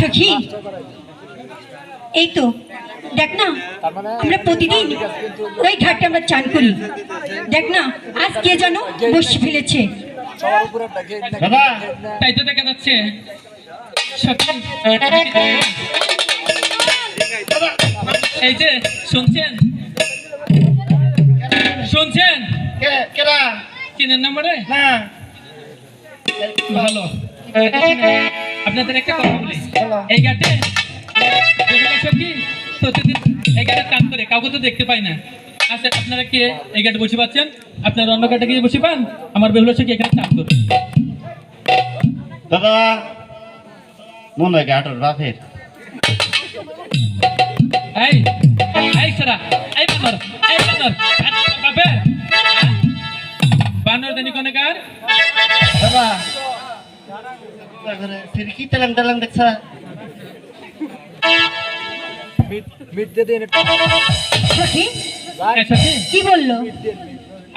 সখী এই তো দেখ না আমরা প্রতিদিন ওই ঘাটে আমরা চান করি। দেখ না আজ কে যেন বসে ফেলেছে। তাই তো দেখা যাচ্ছে। এই যে শুনছেন? শুনছেন? কে কেরা? চিনেন নাম্বারে? না। ভালো। আপনাদের একটা কথা বলি। এই ঘাটে সখী প্রতিদিন এই ঘাটে কাজ করে কাউকে তো দেখতে পাই না। আচ্ছা আপনারা কে এই ঘাটে বসে পাচ্ছেন? আপনারা অন্য ঘাটে গিয়ে বসে পান? আমার বেহুলা কি এখানে কাজ করে দাদা মনে হয় গাটর বাপের এই এই সারা এই বানর এই বানর বাপে বানর দেনি কোনে কার? দাদা কি তেলাং তেলাং দেখছা সখী? এই সখী, কি বলল?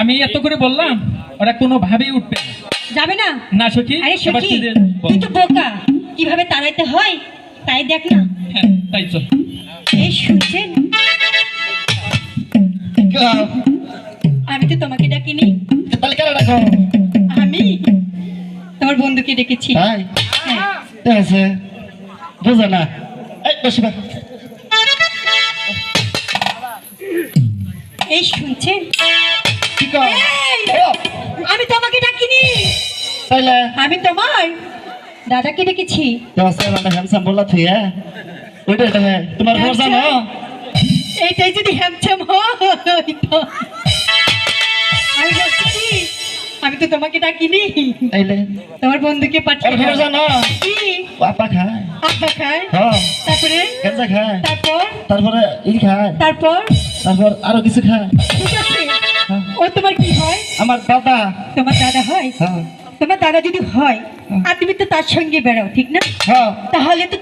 আমি এত করে বললাম ওরা কোনোভাবেই উঠবে না। যাবে না? না সখী। আরে এবার সখী তুই বল। তুই তো বোকা। কীভাবে তাড়াইতে হয় তাই দেখ না। হ্যাঁ তাই চল। এই শুনছেন আমি তো তোমাকে ডাকিনি। তাহলে কেন রাখো আমি তোমার বন্ধুকে ডেকেছি। তাই? হ্যাঁ। ঠিক আছে। বুঝো না। এই বসিবা এই শুনছেন? আমি তোমাকে ডাকিনি। আমি তোমার দাদাকে ডেকেছি। হ্যামসাম বললা তুই হ্যাঁ? ওইটা হ্যাঁ তোমার জানো? এইটাই যদি হ্যামছাম হয় আমি তো তোমাকে ডাকিনি। তাইলে? তোমার বন্ধুকে পাঠিয়ে জানো কি? আপা খায়। আব্বা খায়? হ্যাঁ। তারপরে? গেঞ্জা খায়। তারপর? তারপরে ই খায়। তারপর? তারপর আরও কিছু খায়। ঠিক আছে। হ্যাঁ। ও তোমার কি হয়? আমার দাদা। তোমার দাদা হয়? হ্যাঁ। তোমার দাদা যদি হয়। আর তুমি তো তার সঙ্গে বেড়াও ঠিক না? হ্যাঁ। তাহলে তো